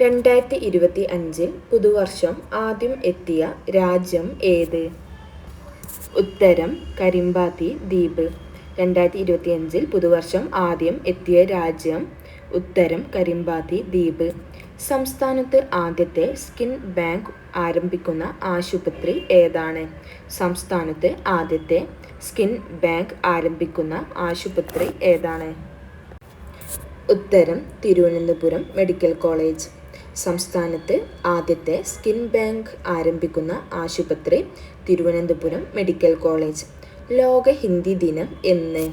രണ്ടായിരത്തി ഇരുപത്തി അഞ്ചിൽ പുതുവർഷം ആദ്യം എത്തിയ രാജ്യം ഏത്? ഉത്തരം കരിമ്പാത്തി ദ്വീപ്. രണ്ടായിരത്തി ഇരുപത്തി അഞ്ചിൽ പുതുവർഷം ആദ്യം എത്തിയ രാജ്യം ഉത്തരം കരിമ്പാത്തി ദ്വീപ്. സംസ്ഥാനത്ത് ആദ്യത്തെ സ്കിൻ ബാങ്ക് ആരംഭിക്കുന്ന ആശുപത്രി ഏതാണ്? സംസ്ഥാനത്ത് ആദ്യത്തെ സ്കിൻ ബാങ്ക് ആരംഭിക്കുന്ന ആശുപത്രി ഏതാണ്? ഉത്തരം തിരുവനന്തപുരം മെഡിക്കൽ കോളേജ്. സംസ്ഥാനത്ത് ആദ്യത്തെ സ്കിൻ ബാങ്ക് ആരംഭിക്കുന്ന ആശുപത്രി തിരുവനന്തപുരം മെഡിക്കൽ കോളേജ്. ലോക ഹിന്ദി ദിനം എന്ന്.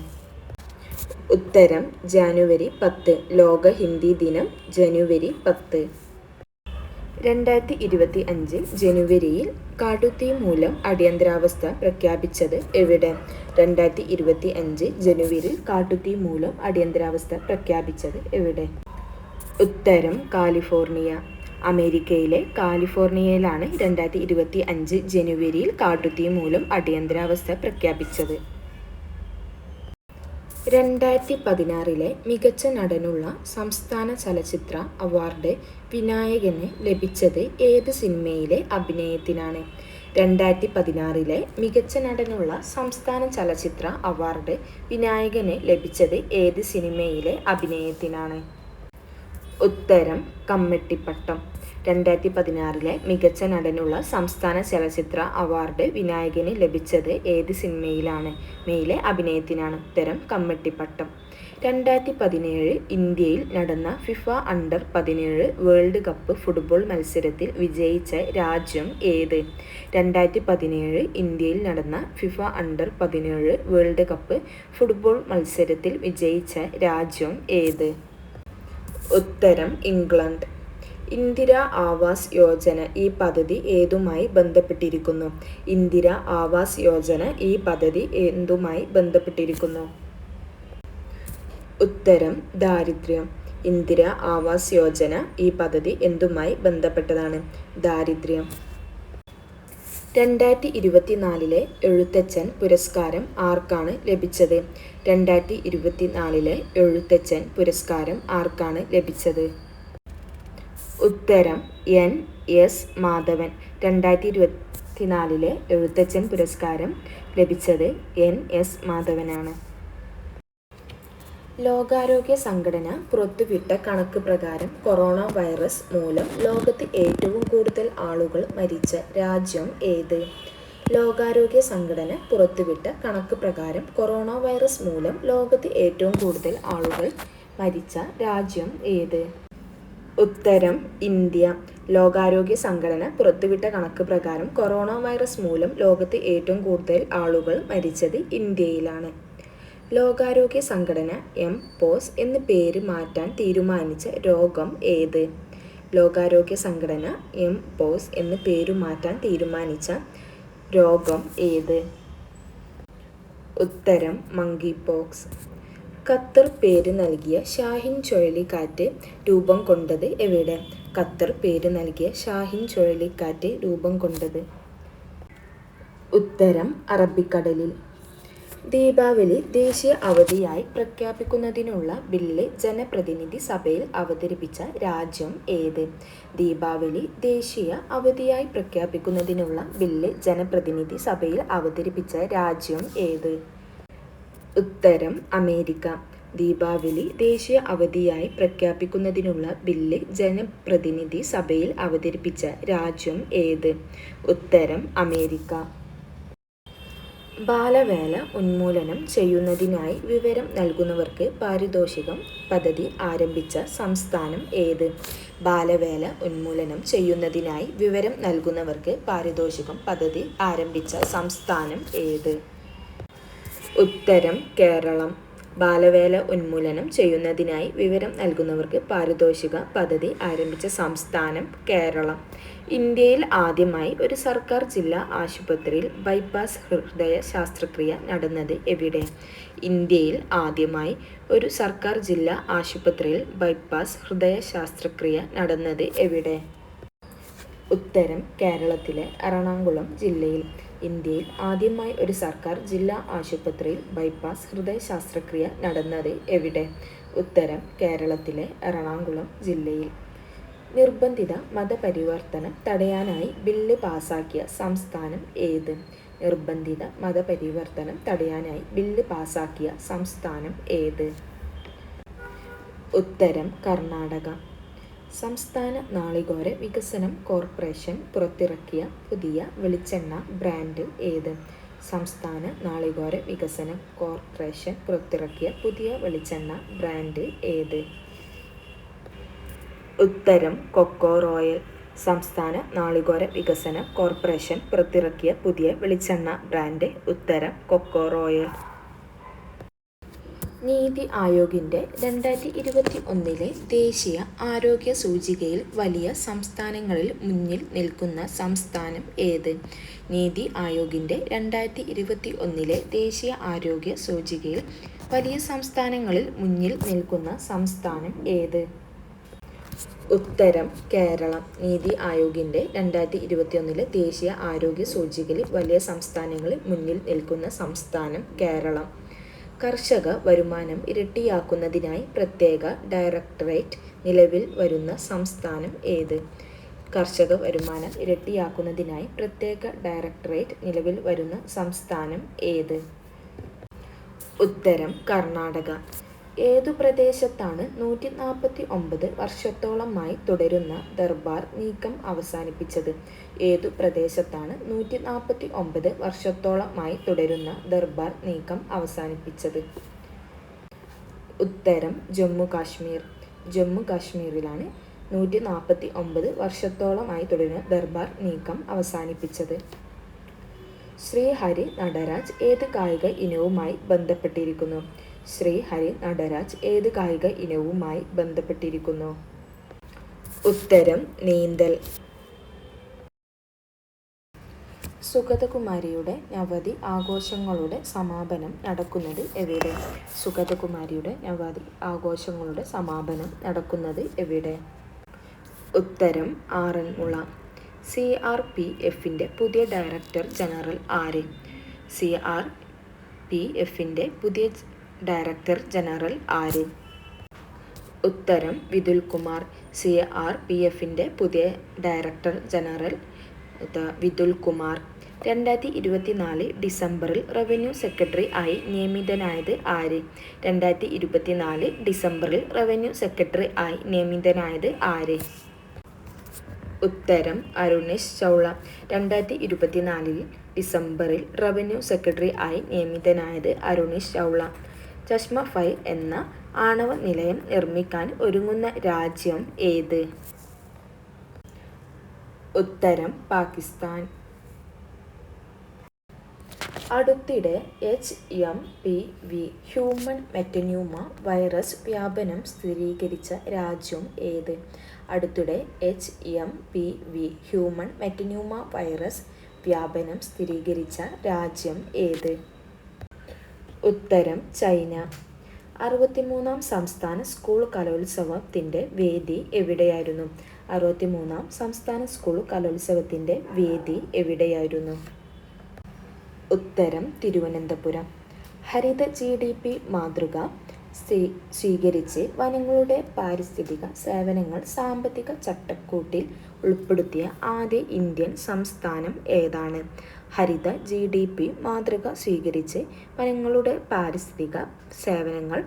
ഉത്തരം ജാനുവരി പത്ത്. ലോക ഹിന്ദി ദിനം ജനുവരി പത്ത്. രണ്ടായിരത്തി ഇരുപത്തി അഞ്ച് ജനുവരിയിൽ കാട്ടുതീ മൂലം അടിയന്തരാവസ്ഥ പ്രഖ്യാപിച്ചത് എവിടെ? രണ്ടായിരത്തി ഇരുപത്തി അഞ്ച് ജനുവരിയിൽ കാട്ടുതീ മൂലം അടിയന്തരാവസ്ഥ പ്രഖ്യാപിച്ചത് എവിടെ? ഉത്തരം കാലിഫോർണിയ. അമേരിക്കയിലെ കാലിഫോർണിയയിലാണ് രണ്ടായിരത്തി ഇരുപത്തി അഞ്ച് ജനുവരിയിൽ കാട്ടുതീ മൂലം അടിയന്തരാവസ്ഥ പ്രഖ്യാപിച്ചത്. രണ്ടായിരത്തി പതിനാറിലെ മികച്ച നടനുള്ള സംസ്ഥാന ചലച്ചിത്ര അവാർഡ് വിനായകന് ലഭിച്ചത് ഏത് സിനിമയിലെ അഭിനയത്തിനാണ്? രണ്ടായിരത്തി പതിനാറിലെ മികച്ച നടനുള്ള സംസ്ഥാന ചലച്ചിത്ര അവാർഡ് വിനായകന് ലഭിച്ചത് ഏത് സിനിമയിലെ അഭിനയത്തിനാണ്? ഉത്തരം കമ്മിട്ടിപ്പട്ടം. രണ്ടായിരത്തി പതിനാറിലെ മികച്ച നടനുള്ള സംസ്ഥാന ചലച്ചിത്ര അവാർഡ് വിനായകന് ലഭിച്ചത് ഏത് സിനിമയിലാണ്? മെയിലെ അഭിനയത്തിനാണ്. ഉത്തരം കമ്മട്ടിപ്പട്ടം. രണ്ടായിരത്തി പതിനേഴ് ഇന്ത്യയിൽ നടന്ന ഫിഫ അണ്ടർ പതിനേഴ് വേൾഡ് കപ്പ് ഫുട്ബോൾ മത്സരത്തിൽ വിജയിച്ച രാജ്യം ഏത്? രണ്ടായിരത്തി പതിനേഴ് ഇന്ത്യയിൽ നടന്ന ഫിഫ അണ്ടർ പതിനേഴ് വേൾഡ് കപ്പ് ഫുട്ബോൾ മത്സരത്തിൽ വിജയിച്ച രാജ്യം ഏത്? ഉത്തരം ഇംഗ്ലണ്ട്. ഇന്ദിര ആവാസ് യോജന ഈ പദ്ധതി ഏതുമായി ബന്ധപ്പെട്ടിരിക്കുന്നു? ഇന്ദിര ആവാസ് യോജന ഈ പദ്ധതി എന്തുമായി ബന്ധപ്പെട്ടിരിക്കുന്നു? ഉത്തരം ദാരിദ്ര്യം. ഇന്ദിര ആവാസ് യോജന ഈ പദ്ധതി എന്തുമായി ബന്ധപ്പെട്ടതാണ്? ദാരിദ്ര്യം. രണ്ടായിരത്തി ഇരുപത്തിനാലിലെ എഴുത്തച്ഛൻ പുരസ്കാരം ആർക്കാണ് ലഭിച്ചത്? രണ്ടായിരത്തി ഇരുപത്തിനാലിലെ എഴുത്തച്ഛൻ പുരസ്കാരം ആർക്കാണ് ലഭിച്ചത്? ഉത്തരം എൻ. എസ്. മാധവൻ. രണ്ടായിരത്തി ഇരുപത്തിനാലിലെ എഴുത്തച്ഛൻ പുരസ്കാരം ലഭിച്ചത് എൻ. എസ്. മാധവനാണ്. ലോകാരോഗ്യ സംഘടന പുറത്തുവിട്ട കണക്ക് പ്രകാരം കൊറോണ വൈറസ് മൂലം ലോകത്ത് ഏറ്റവും കൂടുതൽ ആളുകൾ മരിച്ച രാജ്യം ഏത്? ലോകാരോഗ്യ സംഘടന പുറത്തുവിട്ട കണക്ക് പ്രകാരം കൊറോണ വൈറസ് മൂലം ലോകത്ത് ഏറ്റവും കൂടുതൽ ആളുകൾ മരിച്ച രാജ്യം ഏത്? ഉത്തരം ഇന്ത്യ. ലോകാരോഗ്യ സംഘടന പുറത്തുവിട്ട കണക്ക് പ്രകാരം കൊറോണ വൈറസ് മൂലം ലോകത്ത് ഏറ്റവും കൂടുതൽ ആളുകൾ മരിച്ചത് ഇന്ത്യയിലാണ്. ലോകാരോഗ്യ സംഘടന എം പോസ് എന്ന് പേര് മാറ്റാൻ തീരുമാനിച്ച രോഗം ഏത്? ലോകാരോഗ്യ സംഘടന എം പോസ് എന്ന് പേരു മാറ്റാൻ തീരുമാനിച്ച രോഗം ഏത്? ഉത്തരം മങ്കി പോക്സ് ഖത്തർ പേര് നൽകിയ ഷാഹിൻ ചുഴലിക്കാറ്റ് രൂപം കൊണ്ടത് എവിടെ? ഖത്തർ പേര് നൽകിയ ഷാഹിൻ ചുഴലിക്കാറ്റ് രൂപം കൊണ്ടത്. ഉത്തരം അറബിക്കടലിൽ. ദീപാവലി ദേശീയ അവധിയായി പ്രഖ്യാപിക്കുന്നതിനുള്ള ബില്ല് ജനപ്രതിനിധി സഭയിൽ അവതരിപ്പിച്ച രാജ്യം ഏത്? ദീപാവലി ദേശീയ അവധിയായി പ്രഖ്യാപിക്കുന്നതിനുള്ള ബില്ല് ജനപ്രതിനിധി സഭയിൽ അവതരിപ്പിച്ച രാജ്യം ഏത്? ഉത്തരം അമേരിക്ക. ദീപാവലി ദേശീയ അവധിയായി പ്രഖ്യാപിക്കുന്നതിനുള്ള ബില്ല് ജനപ്രതിനിധി സഭയിൽ അവതരിപ്പിച്ച രാജ്യം ഏത്? ഉത്തരം അമേരിക്ക. ബാലവേല ഉന്മൂലനം ചെയ്യുന്നതിനായി വിവരം നൽകുന്നവർക്ക് പാരിതോഷികം പദ്ധതി ആരംഭിച്ച സംസ്ഥാനം ഏത്? ബാലവേല ഉന്മൂലനം ചെയ്യുന്നതിനായി വിവരം നൽകുന്നവർക്ക് പാരിതോഷികം പദ്ധതി ആരംഭിച്ച സംസ്ഥാനം ഏത്? ഉത്തരം കേരളം. ബാലവേല ഉന്മൂലനം ചെയ്യുന്നതിനായി വിവരം നൽകുന്നവർക്ക് പാരിതോഷിക പദ്ധതി ആരംഭിച്ച സംസ്ഥാനം കേരളം. ഇന്ത്യയിൽ ആദ്യമായി ഒരു സർക്കാർ ജില്ലാ ആശുപത്രിയിൽ ബൈപ്പാസ് ഹൃദയ ശാസ്ത്രക്രിയ നടന്നത് എവിടെ? ഇന്ത്യയിൽ ആദ്യമായി ഒരു സർക്കാർ ജില്ലാ ആശുപത്രിയിൽ ബൈപ്പാസ് ഹൃദയ ശാസ്ത്രക്രിയ നടന്നത് എവിടെ? ഉത്തരം കേരളത്തിലെ എറണാകുളം ജില്ലയിൽ. ഇന്ത്യയിൽ ആദ്യമായി ഒരു സർക്കാർ ജില്ലാ ആശുപത്രിയിൽ ബൈപ്പാസ് ഹൃദയ ശസ്ത്രക്രിയ നടന്നത് എവിടെ? ഉത്തരം കേരളത്തിലെ എറണാകുളം ജില്ലയിൽ. നിർബന്ധിത മതപരിവർത്തനം തടയാനായി ബില്ല് പാസാക്കിയ സംസ്ഥാനം ഏത്? നിർബന്ധിത മതപരിവർത്തനം തടയാനായി ബില്ല് പാസാക്കിയ സംസ്ഥാനം ഏത്? ഉത്തരം കർണാടക. സംസ്ഥാന നാളികേര വികസനം കോർപ്പറേഷൻ പുറത്തിറക്കിയ പുതിയ വെളിച്ചെണ്ണ ബ്രാൻഡ് ഏത്? സംസ്ഥാന നാളികേര വികസന കോർപ്പറേഷൻ പുറത്തിറക്കിയ പുതിയ വെളിച്ചെണ്ണ ബ്രാൻഡ് ഏത്? ഉത്തരം കൊക്കോ റോയൽ. സംസ്ഥാന നാളികേര വികസന കോർപ്പറേഷൻ പുറത്തിറക്കിയ പുതിയ വെളിച്ചെണ്ണ ബ്രാൻഡ്. ഉത്തരം കൊക്കോ റോയൽ. നീതി ആയോഗിന്റെ രണ്ടായിരത്തി ഇരുപത്തി ഒന്നിലെ ദേശീയ ആരോഗ്യ സൂചികയിൽ വലിയ സംസ്ഥാനങ്ങളിൽ മുന്നിൽ നിൽക്കുന്ന സംസ്ഥാനം ഏത്? നീതി ആയോഗിന്റെ രണ്ടായിരത്തി ഇരുപത്തി ഒന്നിലെ ദേശീയ ആരോഗ്യ സൂചികയിൽ വലിയ സംസ്ഥാനങ്ങളിൽ മുന്നിൽ നിൽക്കുന്ന സംസ്ഥാനം ഏത്? ഉത്തരം കേരളം. നീതി ആയോഗിന്റെ രണ്ടായിരത്തി ഇരുപത്തി ഒന്നിലെ ദേശീയ ആരോഗ്യ സൂചികയിൽ വലിയ സംസ്ഥാനങ്ങളിൽ മുന്നിൽ നിൽക്കുന്ന സംസ്ഥാനം കേരളം. കർഷക വരുമാനം ഇരട്ടിയാക്കുന്നതിനായി പ്രത്യേക ഡയറക്ടറേറ്റ് നിലവിൽ വരുന്ന സംസ്ഥാനം ഏത്? കർഷക വരുമാനം ഇരട്ടിയാക്കുന്നതിനായി പ്രത്യേക ഡയറക്ടറേറ്റ് നിലവിൽ വരുന്ന സംസ്ഥാനം ഏത്? ഉത്തരം കർണാടക. ഏതു പ്രദേശത്താണ് നൂറ്റി നാൽപ്പത്തി ഒമ്പത് വർഷത്തോളമായി തുടരുന്ന ദർബാർ നീക്കം അവസാനിപ്പിച്ചത്? ഏതു പ്രദേശത്താണ് നൂറ്റി നാൽപ്പത്തി ഒമ്പത് വർഷത്തോളമായി തുടരുന്ന ദർബാർ നീക്കം അവസാനിപ്പിച്ചത്? ഉത്തരം ജമ്മു കാശ്മീർ. ജമ്മു കാശ്മീരിലാണ് നൂറ്റി നാൽപ്പത്തി ഒമ്പത് വർഷത്തോളമായി തുടരുന്ന ദർബാർ നീക്കം അവസാനിപ്പിച്ചത്. ശ്രീഹരി നടരാജ് ഏത് കായിക ഇനവുമായി ബന്ധപ്പെട്ടിരിക്കുന്നു? ശ്രീഹരി നടരാജ് ഏത് കായിക ഇനവുമായി ബന്ധപ്പെട്ടിരിക്കുന്നു? ഉത്തരം നീന്തൽ. സുഗതകുമാരിയുടെ നവതി ആഘോഷങ്ങളുടെ സമാപനം നടക്കുന്നത് എവിടെ? സുഗതകുമാരിയുടെ നവതി ആഘോഷങ്ങളുടെ സമാപനം നടക്കുന്നത് എവിടെ? ഉത്തരം ആറന്മുള. സി ആർ പി എഫിന്റെ പുതിയ ഡയറക്ടർ ജനറൽ ആര്? സി ആർ പി എഫിന്റെ പുതിയ ഡയറക്ടർ ജനറൽ ആര്? ഉത്തരം Vithul Kumar C R P എഫിന്റെ പുതിയ ഡയറക്ടർ ജനറൽ വിതുൽ കുമാർ രണ്ടായിരത്തി ഇരുപത്തിനാല് ഡിസംബറിൽ റവന്യൂ സെക്രട്ടറി ആയി നിയമിതനായത് ആര്? രണ്ടായിരത്തി ഇരുപത്തിനാല് ഡിസംബറിൽ റവന്യൂ സെക്രട്ടറി ആയി നിയമിതനായത് ആര്? ഉത്തരം അരുണേഷ് ചൗള. രണ്ടായിരത്തി ഇരുപത്തിനാലിൽ ഡിസംബറിൽ റവന്യൂ സെക്രട്ടറി ആയി നിയമിതനായത് അരുണേഷ് ചൗള. ചഷ്മ ഫൈ എന്ന ആണവ നിലയം നിർമ്മിക്കാൻ ഒരുങ്ങുന്ന രാജ്യം ഏത്? ഉത്തരം പാകിസ്ഥാൻ. അടുത്തിടെ H M P V human metapneumo virus വ്യാപനം സ്ഥിരീകരിച്ച രാജ്യം ഏത്? അടുത്തിടെ H M P V human metapneumo virus വ്യാപനം സ്ഥിരീകരിച്ച രാജ്യം ഏത്? ഉത്തരം ചൈന. അറുപത്തിമൂന്നാം സംസ്ഥാന സ്കൂൾ കലോത്സവത്തിന്റെ വേദി എവിടെയായിരുന്നു? അറുപത്തിമൂന്നാം സംസ്ഥാന സ്കൂൾ കലോത്സവത്തിന്റെ വേദി എവിടെയായിരുന്നു? ഉത്തരം തിരുവനന്തപുരം. ഹരിത ജി ഡി പി മാതൃക സ്വീകരിച്ച് വനങ്ങളുടെ പാരിസ്ഥിതിക സേവനങ്ങൾ സാമ്പത്തിക ചട്ടക്കൂട്ടിൽ ഉൾപ്പെടുത്തിയ ആദ്യ ഇന്ത്യൻ സംസ്ഥാനം ഏതാണ്? ഹരിത ജി ഡി പി മാതൃക സ്വീകരിച്ച് വനങ്ങളുടെ പാരിസ്ഥിതിക സേവനങ്ങൾ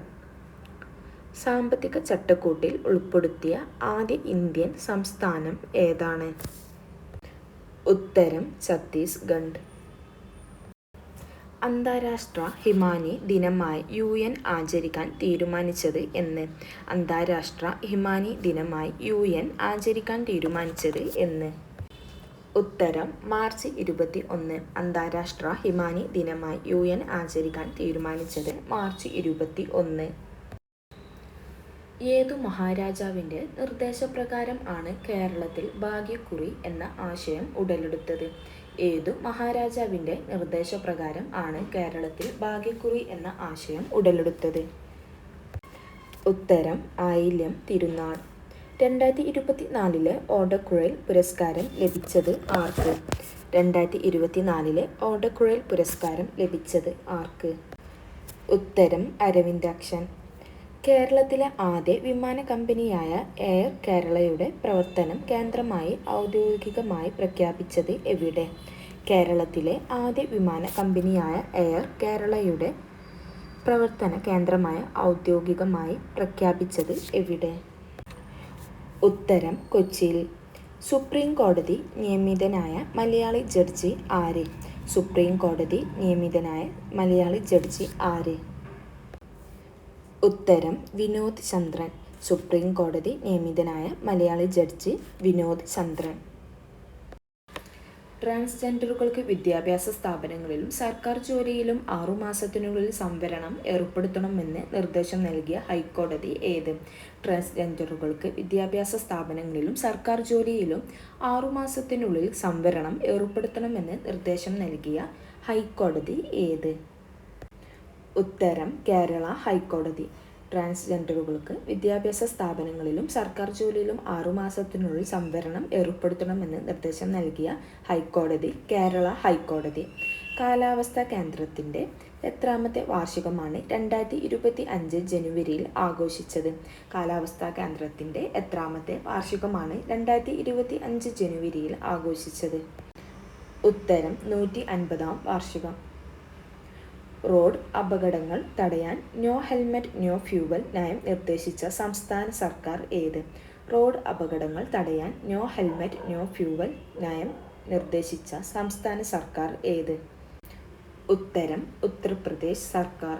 സാമ്പത്തിക ചട്ടക്കൂട്ടിൽ ഉൾപ്പെടുത്തിയ ആദ്യ ഇന്ത്യൻ സംസ്ഥാനം ഏതാണ്? ഉത്തരം ഛത്തീസ്ഗഡ്. അന്താരാഷ്ട്ര ഹിമാനി ദിനമായി യു എൻ ആചരിക്കാൻ തീരുമാനിച്ചത് എന്ന്. അന്താരാഷ്ട്ര ഹിമാനി ദിനമായി യു എൻ ആചരിക്കാൻ തീരുമാനിച്ചത് എന്ന്. ഉത്തരം മാർച്ച് ഇരുപത്തി ഒന്ന് അന്താരാഷ്ട്ര ഹിമാനി ദിനമായി യു എൻ ആചരിക്കാൻ തീരുമാനിച്ചത് മാർച്ച് ഇരുപത്തി ഒന്ന് ഏതു മഹാരാജാവിന്റെ നിർദ്ദേശപ്രകാരം ആണ് കേരളത്തിൽ ഭാഗ്യക്കുറി എന്ന ആശയം ഉടലെടുത്തത്. ഏതു മഹാരാജാവിന്റെ നിർദ്ദേശപ്രകാരം ആണ് കേരളത്തിൽ ഭാഗ്യക്കുറി എന്ന ആശയം ഉടലെടുത്തത്? ഉത്തരം ആയില്യം തിരുനാൾ. രണ്ടായിരത്തി ഇരുപത്തിനാലിലെ ഓടക്കുഴൽ പുരസ്കാരം ലഭിച്ചത് ആർക്ക്? രണ്ടായിരത്തി ഇരുപത്തിനാലിലെ ഓടക്കുഴൽ പുരസ്കാരം ലഭിച്ചത് ആർക്ക്? ഉത്തരം അരവിന്ദാക്ഷൻ. കേരളത്തിലെ ആദ്യ വിമാന കമ്പനിയായ എയർ കേരളയുടെ പ്രവർത്തനം കേന്ദ്രമായി ഔദ്യോഗികമായി പ്രഖ്യാപിച്ചത് എവിടെ? കേരളത്തിലെ ആദ്യ വിമാന കമ്പനിയായ എയർ കേരളയുടെ പ്രവർത്തന കേന്ദ്രമായ ഔദ്യോഗികമായി പ്രഖ്യാപിച്ചത് എവിടെ? ഉത്തരം കൊച്ചിയിൽ. സുപ്രീം കോടതി നിയമിതനായ മലയാളി ജഡ്ജി ആര്? സുപ്രീം കോടതി നിയമിതനായ മലയാളി ജഡ്ജി ആര്? ഉത്തരം വിനോദ് ചന്ദ്രൻ. സുപ്രീം കോടതി നിയമിതനായ മലയാളി ജഡ്ജി വിനോദ് ചന്ദ്രൻ. ട്രാൻസ്ജെൻഡറുകൾക്ക് വിദ്യാഭ്യാസ സ്ഥാപനങ്ങളിലും സർക്കാർ ജോലിയിലും ആറുമാസത്തിനുള്ളിൽ സംവരണം ഏർപ്പെടുത്തണമെന്ന് നിർദ്ദേശം നൽകിയ ഹൈക്കോടതി ഏത്? ട്രാൻസ്ജെൻഡറുകൾക്ക് വിദ്യാഭ്യാസ സ്ഥാപനങ്ങളിലും സർക്കാർ ജോലിയിലും ആറുമാസത്തിനുള്ളിൽ സംവരണം ഏർപ്പെടുത്തണമെന്ന് നിർദ്ദേശം നൽകിയ ഹൈക്കോടതി ഏത്? ഉത്തരം കേരള ഹൈക്കോടതി. ട്രാൻസ്ജെൻഡറുകൾക്ക് വിദ്യാഭ്യാസ സ്ഥാപനങ്ങളിലും സർക്കാർ ജോലിയിലും ആറുമാസത്തിനുള്ളിൽ സംവരണം ഏർപ്പെടുത്തണമെന്ന് നിർദ്ദേശം നൽകിയ ഹൈക്കോടതി കേരള ഹൈക്കോടതി. കാലാവസ്ഥാ കേന്ദ്രത്തിന്റെ എത്രാമത്തെ വാർഷികമാണ് രണ്ടായിരത്തി ഇരുപത്തി അഞ്ച് ജനുവരിയിൽ ആഘോഷിച്ചത്. കാലാവസ്ഥാ കേന്ദ്രത്തിന്റെ എത്രാമത്തെ വാർഷികമാണ് രണ്ടായിരത്തി ഇരുപത്തി അഞ്ച് ജനുവരിയിൽ ആഘോഷിച്ചത്. ഉത്തരം നൂറ്റി അൻപതാം വാർഷികം. റോഡ് അപകടങ്ങൾ തടയാൻ നോ ഹെൽമെറ്റ് നോ ഫ്യൂവൽ നയം നിർദ്ദേശിച്ച സംസ്ഥാന സർക്കാർ ഏത്? റോഡ് അപകടങ്ങൾ തടയാൻ നോ ഹെൽമെറ്റ് നോ ഫ്യൂവൽ നയം നിർദ്ദേശിച്ച സംസ്ഥാന സർക്കാർ ഏത്? ഉത്തരം ഉത്തർപ്രദേശ് സർക്കാർ.